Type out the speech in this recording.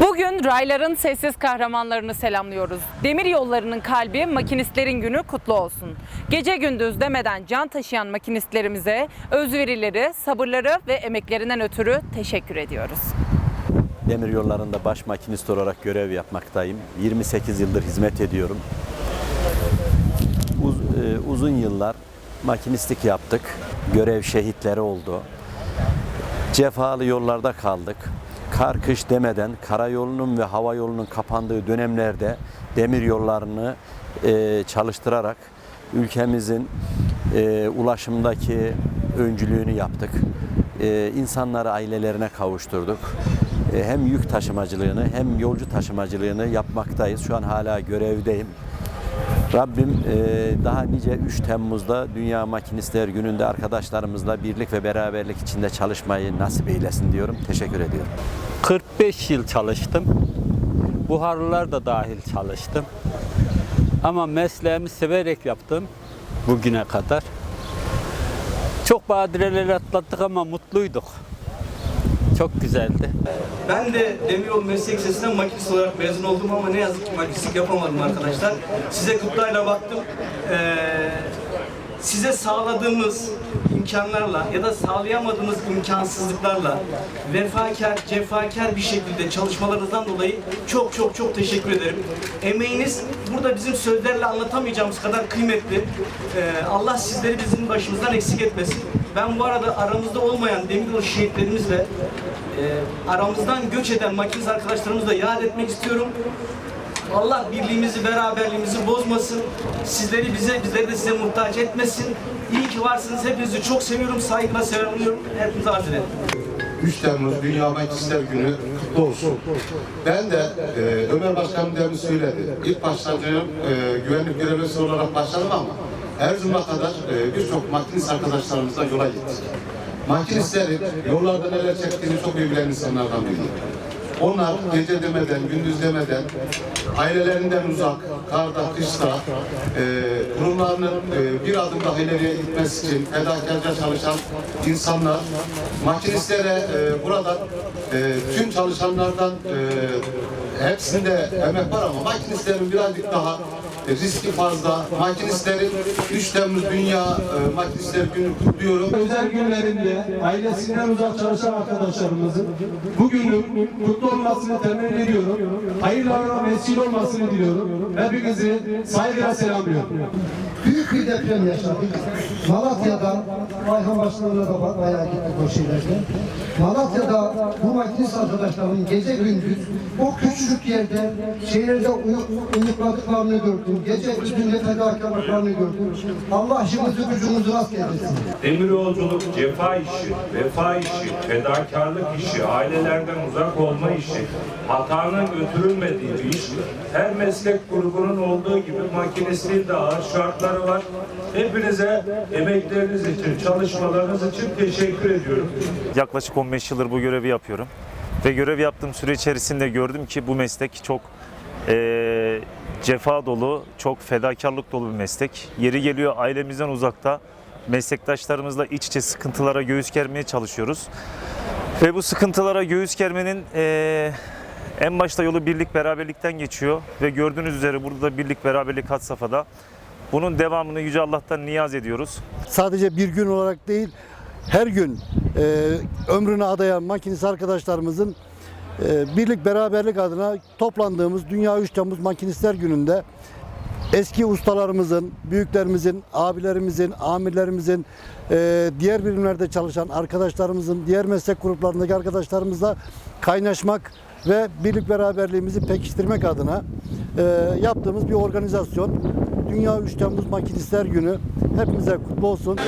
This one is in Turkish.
Bugün rayların sessiz kahramanlarını selamlıyoruz. Demir yollarının kalbi makinistlerin günü kutlu olsun. Gece gündüz demeden can taşıyan makinistlerimize özverileri, sabırları ve emeklerinden ötürü teşekkür ediyoruz. Demir yollarında baş makinist olarak görev yapmaktayım. 28 yıldır hizmet ediyorum. Uz- e, uzun yıllar makinistlik yaptık. Görev şehitleri oldu. Cefalı yollarda kaldık. Kar kış demeden karayolunun ve hava yolunun kapandığı dönemlerde demir yollarını e, çalıştırarak ülkemizin e, ulaşımdaki öncülüğünü yaptık. E, insanları ailelerine kavuşturduk. E, hem yük taşımacılığını hem yolcu taşımacılığını yapmaktayız. Şu an hala görevdeyim. Rabbim e, daha nice 3 Temmuz'da Dünya Makinistler Günü'nde arkadaşlarımızla birlik ve beraberlik içinde çalışmayı nasip eylesin diyorum. Teşekkür ediyorum. 45 yıl çalıştım. Buharlılar da dahil çalıştım. Ama mesleğimi severek yaptım bugüne kadar. Çok badireler atlattık ama mutluyduk. Çok güzeldi. Ben de Demiryolu Meslek Lisesi'nden makinist olarak mezun oldum ama ne yazık ki makinistlik yapamadım arkadaşlar. Size kutlayla baktım. Ee, size sağladığımız imkanlarla ya da sağlayamadığımız imkansızlıklarla vefakar, cefakar bir şekilde çalışmalarınızdan dolayı çok çok çok teşekkür ederim. Emeğiniz burada bizim sözlerle anlatamayacağımız kadar kıymetli. Ee, Allah sizleri bizim başımızdan eksik etmesin. Ben bu arada aramızda olmayan demiryolu şehitlerimizle e, aramızdan göç eden makinist arkadaşlarımızı da yad etmek istiyorum. Allah birliğimizi, beraberliğimizi bozmasın. Sizleri bize, bizleri de size muhtaç etmesin. İyi ki varsınız. Hepinizi çok seviyorum. Saygıyla selamlıyorum. Hepinize arz ederim. 3 Temmuz Dünya Makinistler Günü kutlu olsun. Ben de e, Ömer Başkanım demin söyledi. İlk başladığım e, güvenlik görevlisi olarak başladım ama Erzurum'a kadar e, birçok makinist arkadaşlarımızla yola gittik. Makinistlerin yollarda neler çektiğini çok iyi bilen insanlardan biriyim. Onlar gece demeden, gündüz demeden, ailelerinden uzak, karda, kışta, e, kurumlarının e, bir adım daha ileriye gitmesi için fedakarca çalışan insanlar, makinistlere e, buradan e, tüm çalışanlardan e, hepsinde emek var ama makinistlerin birazcık daha riski fazla. Makinistlerin 3 Temmuz Dünya e, Makinistler Günü kutluyorum. özel günlerinde ailesinden uzak çalışan arkadaşlarımızın bugünün kutlu olmasını temenni ediyorum. Hayırlara vesile olmasını diliyorum. Hepinizi saygıyla selamlıyorum. Bir deprem yaşadık. Malatya'da, Ayhan Başkanı'na da bayağı gittik o şeylerde. Malatya'da bu makinist arkadaşlarımın gece gündüz o küçücük yerde şehirde uyu, uyukladıklarını gördüm. Gece gündüz fedakarlıklarını gördüm. Allah işimizi gücümüzü rast getirsin. Demir yolculuk cefa işi, vefa işi, fedakarlık işi, ailelerden uzak olma işi, hatanın götürülmediği bir iş. Her meslek grubunun olduğu gibi makinistliğin de ağır şartları var. Hepinize emekleriniz için, çalışmalarınız için teşekkür ediyorum. Yaklaşık 15 yıldır bu görevi yapıyorum. Ve görev yaptığım süre içerisinde gördüm ki bu meslek çok eee, cefa dolu, çok fedakarlık dolu bir meslek. Yeri geliyor ailemizden uzakta meslektaşlarımızla iç içe sıkıntılara göğüs germeye çalışıyoruz. Ve bu sıkıntılara göğüs germenin eee, en başta yolu birlik beraberlikten geçiyor. Ve gördüğünüz üzere burada da birlik beraberlik had safhada. Bunun devamını Yüce Allah'tan niyaz ediyoruz. sadece bir gün olarak değil her gün e, ömrünü adayan makinist arkadaşlarımızın e, birlik beraberlik adına toplandığımız Dünya 3 Temmuz Makinistler Günü'nde eski ustalarımızın, büyüklerimizin, abilerimizin, amirlerimizin, e, diğer birimlerde çalışan arkadaşlarımızın, diğer meslek gruplarındaki arkadaşlarımızla kaynaşmak ve birlik beraberliğimizi pekiştirmek adına e, yaptığımız bir organizasyon. Dünya 3 Temmuz Makinistler Günü hepimize kutlu olsun.